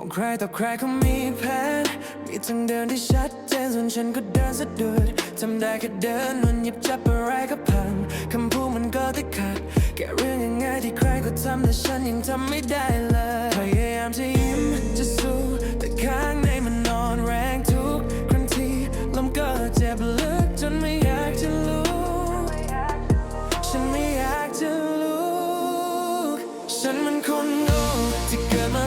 องใครต่อใครเขามีแผนมีทางเดินที่ชัดเจนส่วนฉันก็เดินสะดุดทำได้แค่เดินมันหยิบจับอะไรก็พังคำพูดมันก็ติดขัดแค่เรื่องง่ายๆที่ใครก็ทำแต่ฉันยังทำไม่ได้เลยพยายามจะยิ้มจะสู้แต่ข้างในมันนอนแรงทุกครั้งที่ลมก็เจ็บลึกจนไม่อยากจะลุกฉันไม่อยากจะลุกฉันมันคง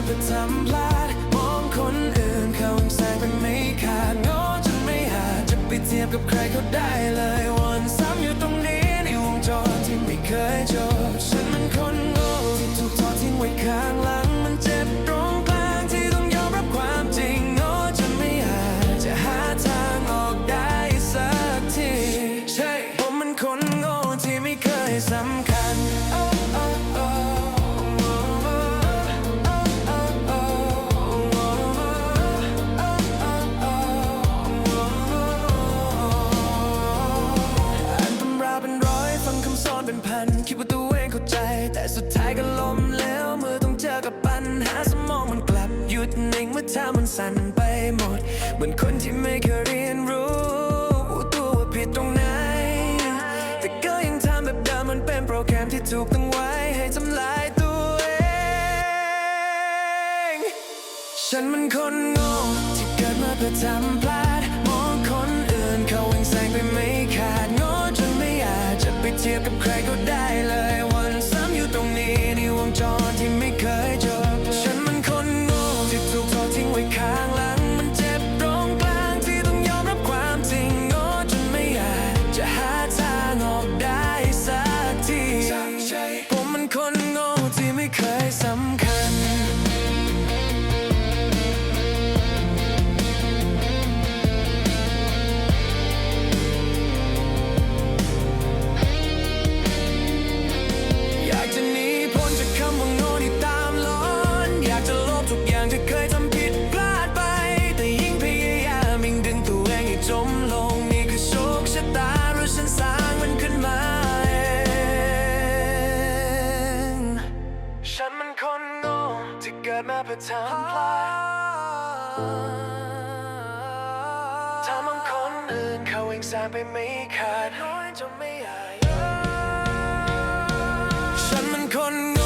ที่เกิดมาทำพลาดมองคนอื่นเขาแซงเป็นไม่ขาดโง่จนไม่อาจจะไปเทียบกับใครเขาได้เลยวนซ้ำอยู่ตรงนี้ในวงจรที่ไม่เคยจบ สุดท้ายก็ล้มแล้วเมื่อต้องเจอกับปัญหาสมองมันกลับหยุดนิ่งเมื่อเท้ามันสั่นไปหมด เหมือนคนที่ไม่เคยเรียนรู้ตัวว่าผิดตรงไหน แต่ก็ยังทำแบบเดิมมันเป็นโปรแกรมที่ถูกตั้งไว้ให้ทำลายตัวเอง ฉันมันคนโง่ที่เกิดมาเพื่อทำพลา เกิดมาเพื่อทำพลาดทำให้คนอื่นเขาเองสางไปไม่ขาดน้อยจนไม่อายฉันมันคนง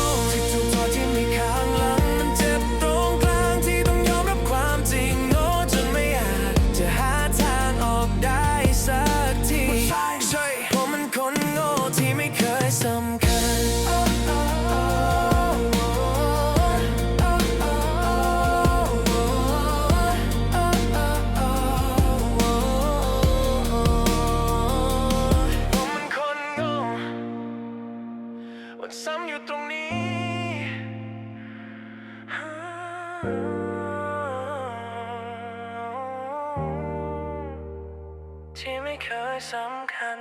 ำอยู่ตรงนี้ ที่ไม่เคยสำคัญ